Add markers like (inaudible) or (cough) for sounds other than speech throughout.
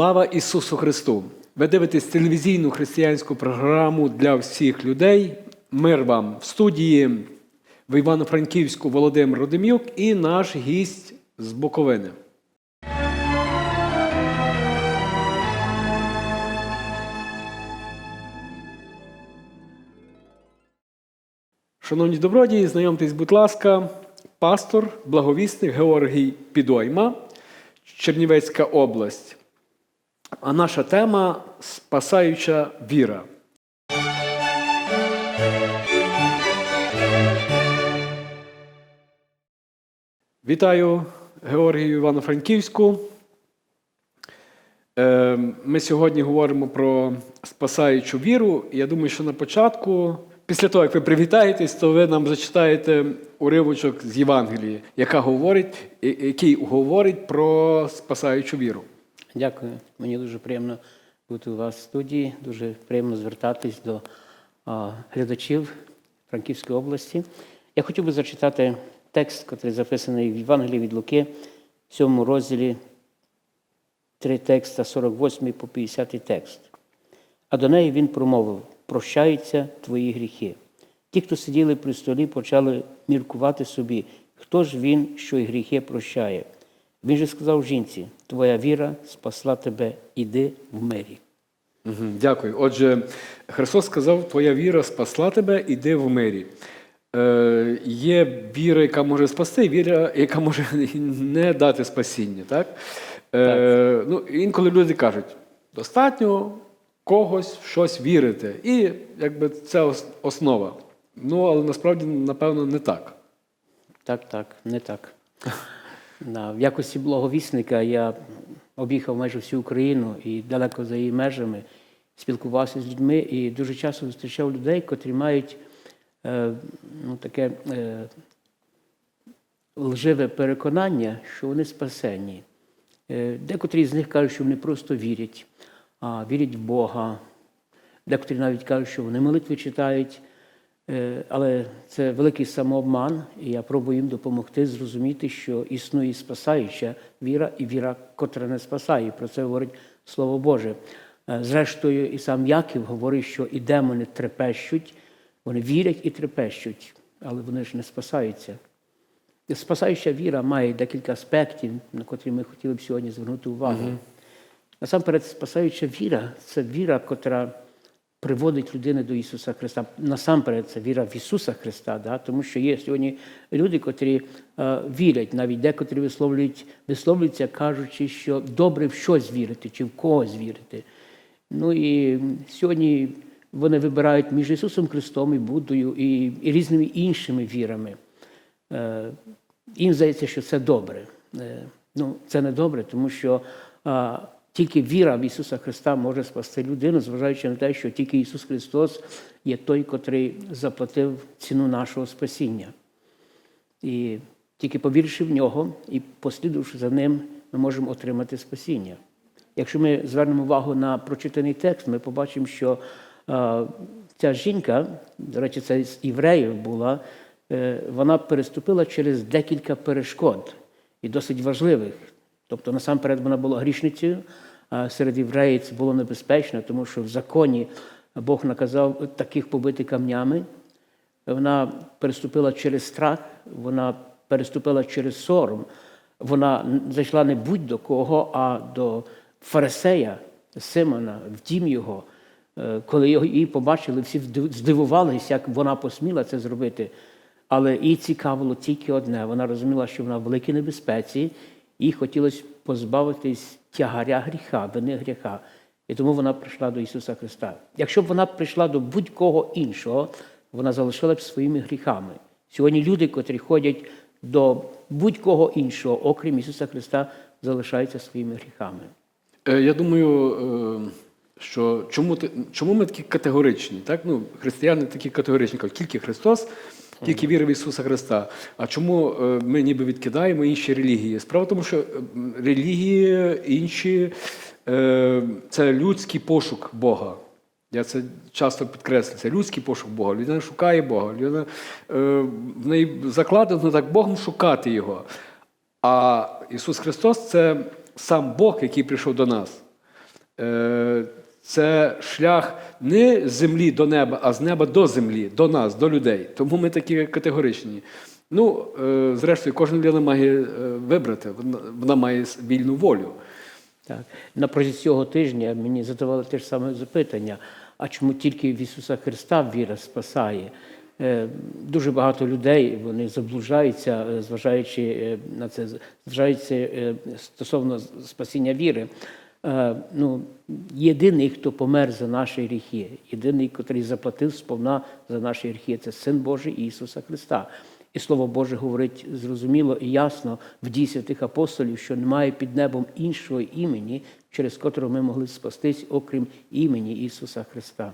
Слава Ісусу Христу! Ви дивитесь телевізійну християнську програму для всіх людей. Мир вам в студії в Івано-Франківську Володимир Родимюк і наш гість з Буковини. Шановні добродії, знайомтесь, будь ласка, пастор, благовісник Георгій Підойма, Чернівецька область. А наша тема спасаюча віра. Вітаю Георгію Івано-Франківську. Е, Ми сьогодні говоримо про спасаючу віру. Я думаю, що на початку, після того, як ви привітаєтесь, то ви нам зачитаєте уривочок з Євангелії, яка говорить, який говорить про спасаючу віру. Дякую. Мені дуже приємно бути у вас в студії. Дуже приємно звертатись до глядачів Франківської області. Я хотів би зачитати текст, який записаний в Євангелії від Луки, в 7 розділі, три текста, 48 по 50 текст. А до неї він промовив: прощаються твої гріхи. Ті, хто сиділи при столі, почали міркувати собі, хто ж він, що й гріхи прощає. Він же сказав жінці: Твоя віра спасла тебе, іди в мирі. Дякую. Отже, Христос сказав: Твоя віра спасла тебе, іди в мирі. Е, є віра, яка може спасти, віра, яка може (laughs) не дати спасіння. Так? Е, Ну, інколи люди кажуть, достатньо когось в щось вірити. І якби це основа. Ну, але насправді, напевно, не так. Так, так, не так. В якості благовісника я об'їхав майже всю Україну і далеко за її межами спілкувався з людьми і дуже часто зустрічав людей, котрі мають е, ну, таке е, лживе переконання, що вони спасені. Е, Декотрі з них кажуть, що вони просто вірять, а, вірять в Бога. Декотрі навіть кажуть, що вони молитви читають. Е, Але це великий самообман, і я пробую їм допомогти зрозуміти, що існує спасаюча віра і віра, котра не спасає. Про це говорить Слово Боже. Е, Зрештою, і сам Яків говорить, що і демони трепещуть, вони вірять і трепещуть, але вони ж не спасаються. Спасаюча віра має декілька аспектів, на котрі ми хотіли б сьогодні звернути увагу. Насамперед, спасаюча віра це віра, котра приводить людину до Ісуса Христа. Насамперед, це віра в Ісуса Христа, да? тому що є сьогодні люди, котрі е, вірять, навіть декотрі висловлюють, висловлюються, кажучи, що добре в щось вірити чи в когось вірити. Ну і сьогодні вони вибирають між Ісусом Христом і Буддою і, і різними іншими вірами. Е, їм здається, що це добре. Е, ну, це не добре, тому що а, тільки віра в Ісуса Христа може спасти людину, зважаючи на те, що тільки Ісус Христос є той, котрий заплатив ціну нашого спасіння. І тільки повіривши в нього і послідувавши за ним, ми можемо отримати спасіння. Якщо ми звернемо увагу на прочитаний текст, ми побачимо, що е, ця жінка, до речі, це з євреїв була, е, вона переступила через декілька перешкод і досить важливих. Тобто, насамперед, вона була грішницею, а серед євреїв це було небезпечно, тому що в законі Бог наказав таких побити камнями. Вона переступила через страх, вона переступила через сором. Вона зайшла не будь-до кого, а до фарисея Симона, в дім його. Е, Коли її побачили, всі здивувалися, як вона посміла це зробити. Але їй цікавило тільки одне. Вона розуміла, що вона в великій небезпеці, їй хотілося позбавитись тягаря гріха, вини гріха. І тому вона прийшла до Ісуса Христа. Якщо б вона прийшла до будь-кого іншого, вона залишила б своїми гріхами. Сьогодні люди, котрі ходять до будь-кого іншого, окрім Ісуса Христа, залишаються своїми гріхами. Е, Я думаю, е, що чому, ти- чому ми такі категоричні? Так? Ну, християни такі категоричні, тільки Христос, тільки віра в Ісуса Христа. А чому е, ми ніби відкидаємо інші релігії? Справа в тому, що релігії інші е, це людський пошук Бога. Я це часто підкреслюю. Це людський пошук Бога. Людина шукає Бога. Людина, е, в неї закладено так Богом шукати Його. А Ісус Христос це сам Бог, який прийшов до нас. Це шлях не з землі до неба, а з неба до землі, до нас, до людей. Тому ми такі категоричні. Ну, е, зрештою, кожна людина має е, вибрати, вона, має вільну волю. Так. На протязі цього тижня мені задавали те ж саме запитання: а чому тільки в Ісуса Христа віра спасає? Е, Дуже багато людей вони заблужаються, зважаючи на це, зважаючи стосовно спасіння віри. Е, Ну, єдиний, хто помер за наші гріхи, єдиний, який заплатив сповна за наші гріхи, це Син Божий Ісуса Христа. І Слово Боже говорить зрозуміло і ясно в дії святих апостолів, що немає під небом іншого імені, через котрого ми могли спастись, окрім імені Ісуса Христа.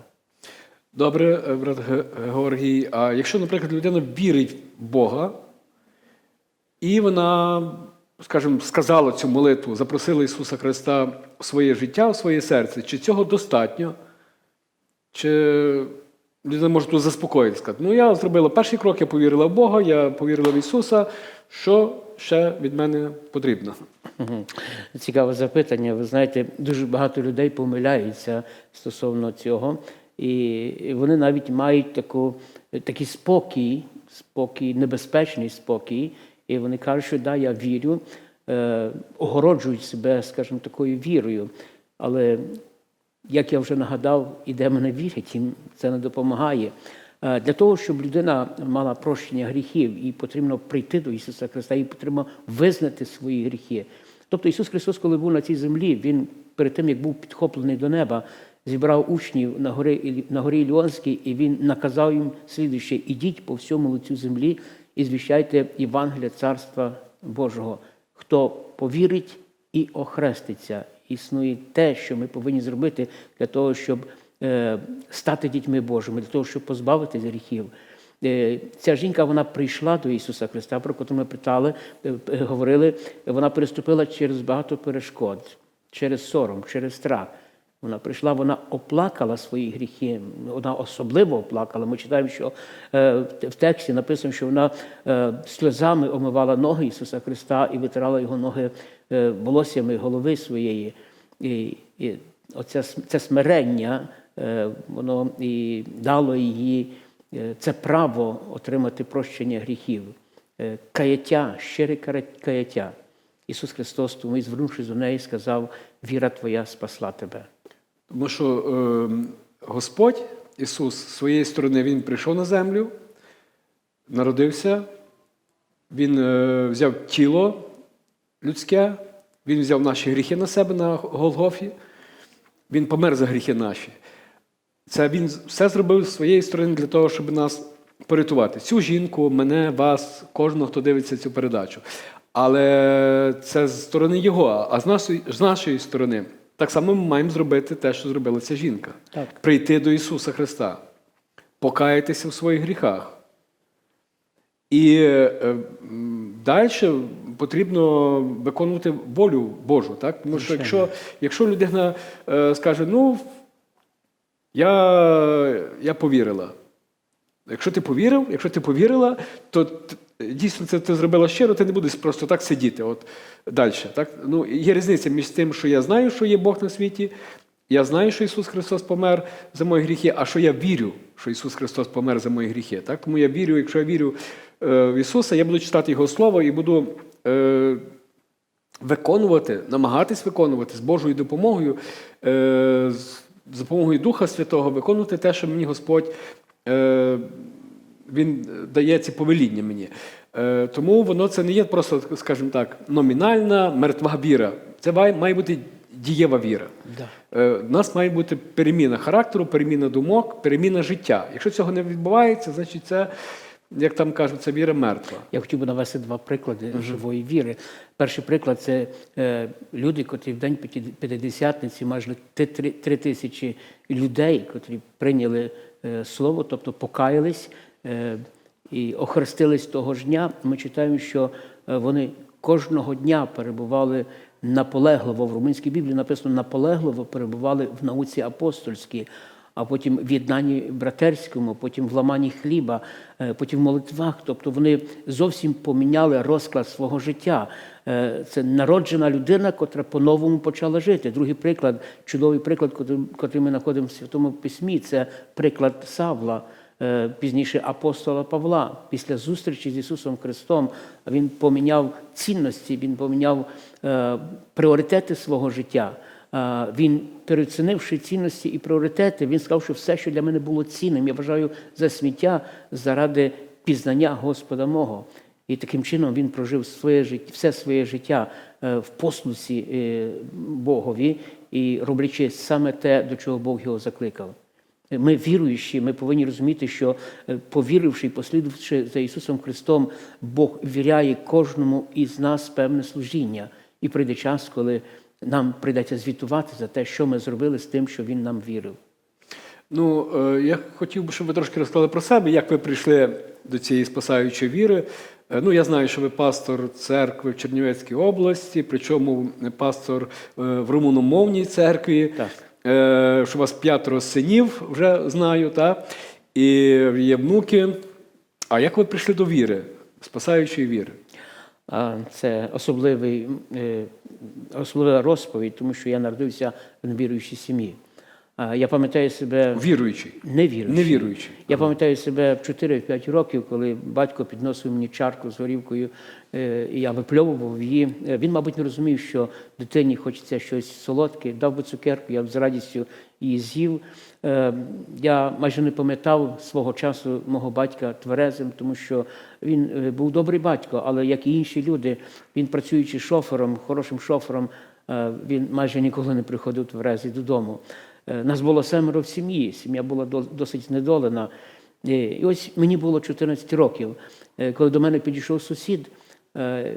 Добре, е, брат Георгій. А якщо, наприклад, людина вірить в Бога, і вона, скажімо, сказала цю молитву, запросила Ісуса Христа в своє життя, в своє серце, чи цього достатньо? Чи людина може тут заспокоїти, сказати, ну я зробила перший крок, я повірила в Бога, я повірила в Ісуса, що ще від мене потрібно? Цікаве запитання. Ви знаєте, дуже багато людей помиляються стосовно цього, і вони навіть мають таку, такий спокій, спокій, небезпечний спокій, і вони кажуть, що да, я вірю, е, огороджують себе, скажімо, такою вірою. Але як я вже нагадав, і де мене вірять, їм це не допомагає. Е, Для того, щоб людина мала прощення гріхів, і потрібно прийти до Ісуса Христа, і потрібно визнати свої гріхи. Тобто Ісус Христос, коли був на цій землі, Він перед тим, як був підхоплений до неба, зібрав учнів на горі, на горі Іліонській, і Він наказав їм слідуще, ідіть по всьому лицю землі і звіщайте Євангелія Царства Божого. Хто повірить і охреститься. Існує те, що ми повинні зробити для того, щоб е, стати дітьми Божими, для того, щоб позбавитись гріхів. Е, Ця жінка вона прийшла до Ісуса Христа, про котру ми питали, е, говорили, вона переступила через багато перешкод, через сором, через страх. Вона прийшла, вона оплакала свої гріхи. Вона особливо оплакала. Ми читаємо, що е, в тексті написано, що вона е, сльозами омивала ноги Ісуса Христа і витирала його ноги е, волоссями голови своєї. І, і оце, це смирення, воно і дало їй це право отримати прощення гріхів, каяття, щире каяття. Ісус Христос, тому і звернувшись до неї, сказав: Віра твоя спасла тебе. Тому що е, Господь Ісус з своєї сторони Він прийшов на землю, народився, Він е, взяв тіло людське, Він взяв наші гріхи на себе на Голгофі, Він помер за гріхи наші. Це Він все зробив з своєї сторони для того, щоб нас порятувати. Цю жінку, мене, вас, кожного, хто дивиться цю передачу. Але це з сторони Його, а з нашої, з нашої сторони. Так само ми маємо зробити те, що зробила ця жінка. Так. Прийти до Ісуса Христа, покаятися в своїх гріхах. І е, далі потрібно виконувати волю Божу. Так? Тому що якщо, якщо людина е, скаже, ну, я, я повірила. Якщо ти повірив, якщо ти повірила, то дійсно це ти зробила щиро, ти не будеш просто так сидіти. От далі. Так? Ну, є різниця між тим, що я знаю, що є Бог на світі, я знаю, що Ісус Христос помер за мої гріхи, а що я вірю, що Ісус Христос помер за мої гріхи. Так? Тому я вірю, якщо я вірю е, в Ісуса, я буду читати Його Слово і буду. Е, виконувати, намагатись виконувати з Божою допомогою, е, з допомогою Духа Святого, виконувати те, що мені Господь е, Він дає ці повеління мені. Е, тому воно це не є просто, скажімо так, номінальна мертва віра. Це має бути дієва віра. Да. Е, У нас має бути переміна характеру, переміна думок, переміна життя. Якщо цього не відбувається, значить це, як там кажуть, це віра мертва. Я хотів би навести два приклади живої віри. Перший приклад це е, люди, котрі в день П'ятидесятниці, майже три, тисячі людей, котрі прийняли е, слово, тобто покаялись е, і охрестились того ж дня. Ми читаємо, що е, вони кожного дня перебували наполегливо в румунській Біблії написано наполегливо перебували в науці апостольській. а потім в єднанні братерському, потім в ламанні хліба, е, потім в молитвах. Тобто вони зовсім поміняли розклад свого життя. Е, Це народжена людина, котра по-новому почала жити. Другий приклад, чудовий приклад, котрий ми знаходимо в Святому Письмі, це приклад Савла. Е, Пізніше апостола Павла, після зустрічі з Ісусом Христом, він поміняв цінності, він поміняв е, пріоритети свого життя. Е, Він, переоцінивши цінності і пріоритети, він сказав, що все, що для мене було цінним, я вважаю за сміття заради пізнання Господа мого. І таким чином він прожив своє життя, все своє життя в послусі Богові і роблячи саме те, до чого Бог його закликав. Ми віруючі, ми повинні розуміти, що е, повіривши і послідувавши за Ісусом Христом, Бог віряє кожному із нас певне служіння. І прийде час, коли нам прийдеться звітувати за те, що ми зробили з тим, що Він нам вірив. Ну, е, я хотів би, щоб ви трошки розказали про себе, як ви прийшли до цієї спасаючої віри. Е, Ну, я знаю, що ви пастор церкви в Чернівецькій області, причому пастор в румуномовній церкві. Так. Е, Що у вас п'ятеро синів, вже знаю, та? і є внуки. А як ви прийшли до віри, спасаючої віри? Це особливий, е, особлива розповідь, тому що я народився в невіруючій сім'ї. Я пам'ятаю себе Віруючий. невіруючим. Невіруючий. Я пам'ятаю себе в 4-5 років, коли батько підносив мені чарку з горівкою, е, і я випльовував її. Е, Він, мабуть, не розумів, що дитині хочеться щось солодке, дав би цукерку, я б з радістю її з'їв. Е, Я майже не пам'ятав свого часу мого батька тверезим, тому що він був добрий батько, але як і інші люди, він працюючи шофером, хорошим шофером, він майже ніколи не приходив тверезий додому. Е, Нас було семеро в сім'ї, сім'я була до- досить знедолена. Е, І ось мені було 14 років, е, коли до мене підійшов сусід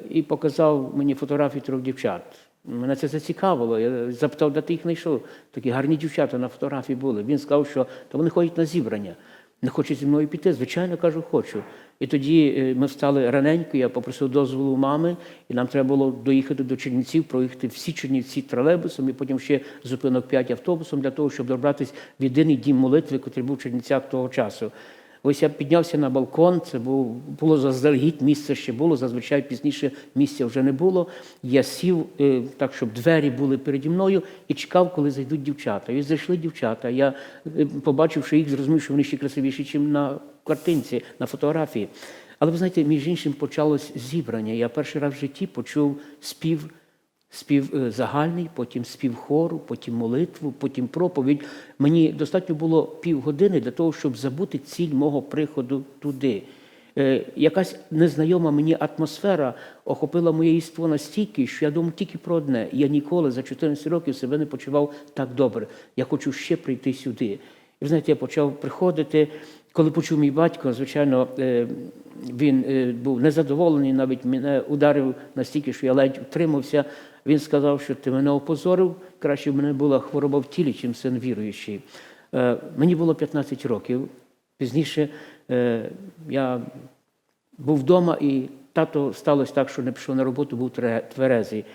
і показав мені фотографії трьох дівчат. Мене це зацікавило. Я запитав, де ти їх знайшов. Такі гарні дівчата на фотографії були. Він сказав, що то вони ходять на зібрання. Не хоче зі мною піти? Звичайно, кажу, хочу. І тоді е, ми встали раненько, я попросив дозволу мами, і нам треба було доїхати до Чернівців, проїхати всі Чернівці тролейбусом, і потім ще зупинок 5 автобусом для того, щоб добратися в єдиний дім молитви, який був в Чернівцях того часу. Ось я піднявся на балкон, це було заздалегідь, місце ще було, зазвичай пізніше місця вже не було. Я сів е, так, щоб двері були переді мною, і чекав, коли зайдуть дівчата. І зайшли дівчата. Я, е, побачивши їх, зрозумів, що вони ще красивіші, ніж на картинці, на фотографії. Але ви знаєте, між іншим почалось зібрання. Я перший раз в житті почув спів спів е, загальний, потім спів хору, потім молитву, потім проповідь. Мені достатньо було півгодини для того, щоб забути ціль мого приходу туди. Е, Якась незнайома мені атмосфера охопила моє єство настільки, що я думав тільки про одне. Я ніколи за 14 років себе не почував так добре. Я хочу ще прийти сюди. І знаєте, я почав приходити. Коли почув мій батько, звичайно, е, він був незадоволений, навіть мене ударив настільки, що я ледь утримався. Він сказав, що ти мене опозорив, краще б мене була хвороба в тілі, чим син віруючий. Е, Мені було 15 років. Пізніше е, я був вдома, і тато сталося так, що не пішов на роботу, був тверезий.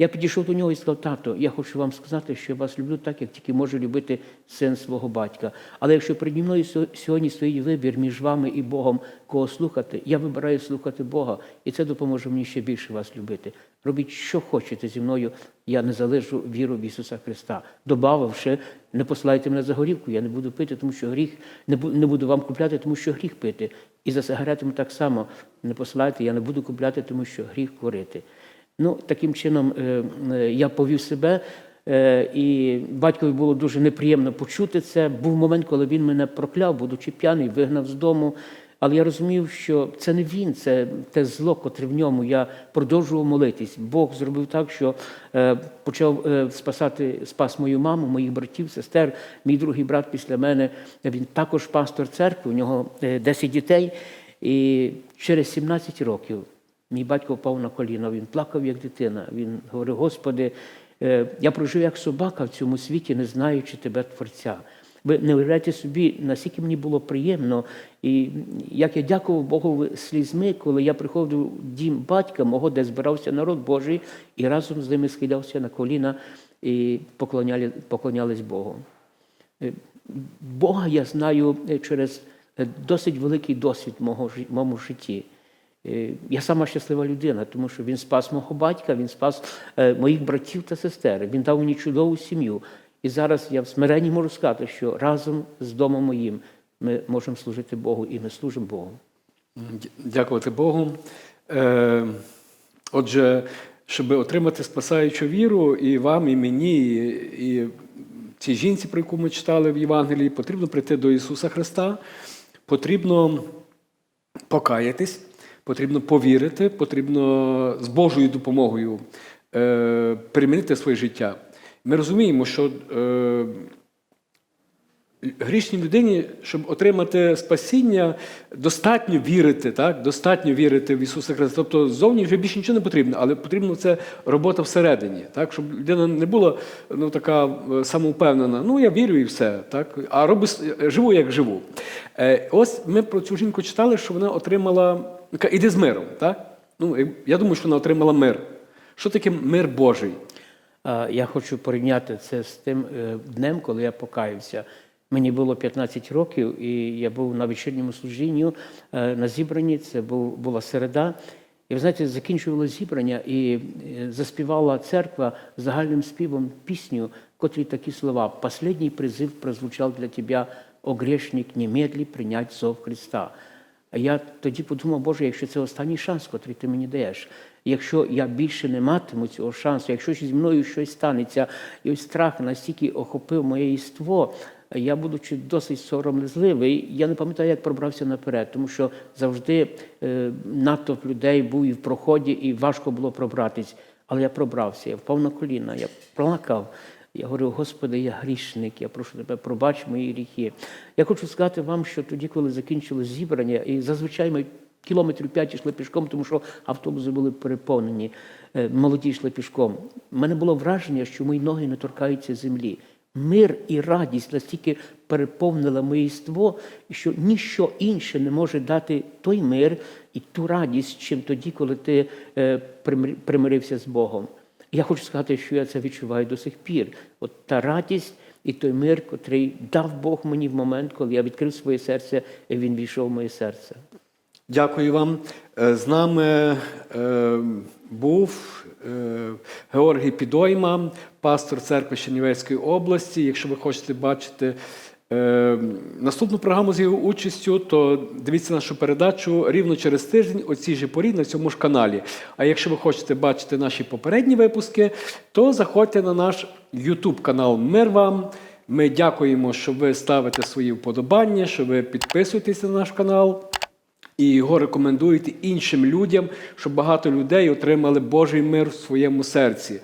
Я підійшов до нього і сказав, тато, я хочу вам сказати, що я вас люблю так, як тільки може любити син свого батька. Але якщо переді мною сьогодні стоїть вибір між вами і Богом, кого слухати, я вибираю слухати Бога, і це допоможе мені ще більше вас любити. Робіть, що хочете зі мною, я не залежу віру в Ісуса Христа. Добавивши, не посилайте мене за горівку, я не буду пити, тому що гріх, не буду вам купляти, тому що гріх пити. І за сигаретами так само не посилайте, я не буду купляти, тому що гріх курити. Ну, таким чином е, е, я повів себе, е, і батькові було дуже неприємно почути це. Був момент, коли він мене прокляв, будучи п'яний, вигнав з дому. Але я розумів, що це не він, це те зло, котре в ньому. Я продовжував молитись. Бог зробив так, що почав спасати, спас мою маму, моїх братів, сестер. Мій другий брат після мене, він також пастор церкви, у нього е, 10 дітей. І через 17 років Мій батько впав на коліна, він плакав, як дитина. Він говорив: Господи, е, я прожив як собака в цьому світі, не знаючи тебе, Творця. Ви не уявляєте собі, наскільки мені було приємно, і як я дякував Богу слізьми, коли я приходив в дім батька мого, де збирався народ Божий, і разом з ними схилявся на коліна і поклоняли, поклонялись Богу. Е, Бога я знаю е, через досить великий досвід жи- моєму житті. Е, Я сама щаслива людина, тому що він спас мого батька, він спас е, моїх братів та сестер. Він дав мені чудову сім'ю. І зараз я в смиренні можу сказати, що разом з домом моїм ми можемо служити Богу і ми служимо Богу. Дякувати Богу. Е, отже, щоб отримати спасаючу віру і вам, і мені, і, і цій жінці, про яку ми читали в Євангелії, потрібно прийти до Ісуса Христа, потрібно покаятись, потрібно повірити, потрібно з Божою допомогою е, перемінити своє життя. Ми розуміємо, що е, грішній людині, щоб отримати спасіння, достатньо вірити, так? достатньо вірити в Ісуса Христа. Тобто ззовні вже більше нічого не потрібно, але потрібно це робота всередині, так? щоб людина не була ну, така е, самовпевнена, ну я вірю і все, так? а роби, живу, як живу. Е, ось ми про цю жінку читали, що вона отримала, яка іди з миром. Так? Ну, я думаю, що вона отримала мир. Що таке мир Божий? Я хочу порівняти це з тим е, днем, коли я покаявся. Мені було 15 років, і я був на вечірньому служінні е, на зібранні. Це була середа. І ви знаєте, закінчувало зібрання, і е, заспівала церква загальним співом пісню, в котрій такі слова: «Последній призив прозвучав для тебе, о грешник, немедлі прийнять зов Христа. А я тоді подумав, Боже, якщо це останній шанс, котрий ти мені даєш, якщо я більше не матиму цього шансу, якщо зі мною щось станеться, і ось страх настільки охопив моє єство, я, будучи досить сором'язливий, я не пам'ятаю, як пробрався наперед, тому що завжди е, натовп людей був і в проході, і важко було пробратись. Але я пробрався, я впав на коліна, я плакав. Я говорю, Господи, я грішник, я прошу тебе, пробач мої гріхи. Я хочу сказати вам, що тоді, коли закінчилось зібрання, і зазвичай ми кілометрів п'ять йшли пішком, тому що автобуси були переповнені, е, молоді йшли пішком. У мене було враження, що мої ноги не торкаються землі. Мир і радість настільки переповнила моє єство, що ніщо інше не може дати той мир і ту радість, чим тоді, коли ти е, примирився з Богом. Я хочу сказати, що я це відчуваю до сих пір. От та радість і той мир, котрий дав Бог мені в момент, коли я відкрив своє серце, і він війшов в моє серце. Дякую вам. Е, З нами е, був е, Георгій Підойма, пастор церкви Чернівецької області. Якщо ви хочете бачити е, наступну програму з його участю, то дивіться нашу передачу рівно через тиждень о цій же порі на цьому ж каналі. А якщо ви хочете бачити наші попередні випуски, то заходьте на наш YouTube канал Мир вам. Ми дякуємо, що ви ставите свої вподобання, що ви підписуєтесь на наш канал. І його рекомендуєте іншим людям, щоб багато людей отримали Божий мир в своєму серці.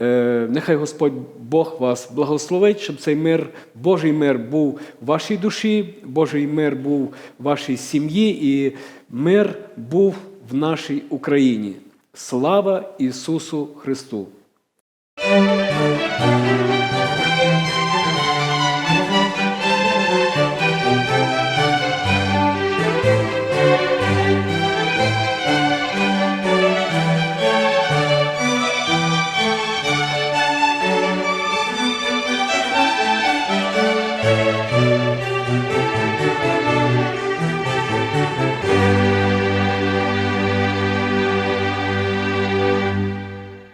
Е, нехай Господь Бог вас благословить, щоб цей мир, Божий мир був в вашій душі, Божий мир був в вашій сім'ї, і мир був в нашій Україні. Слава Ісусу Христу!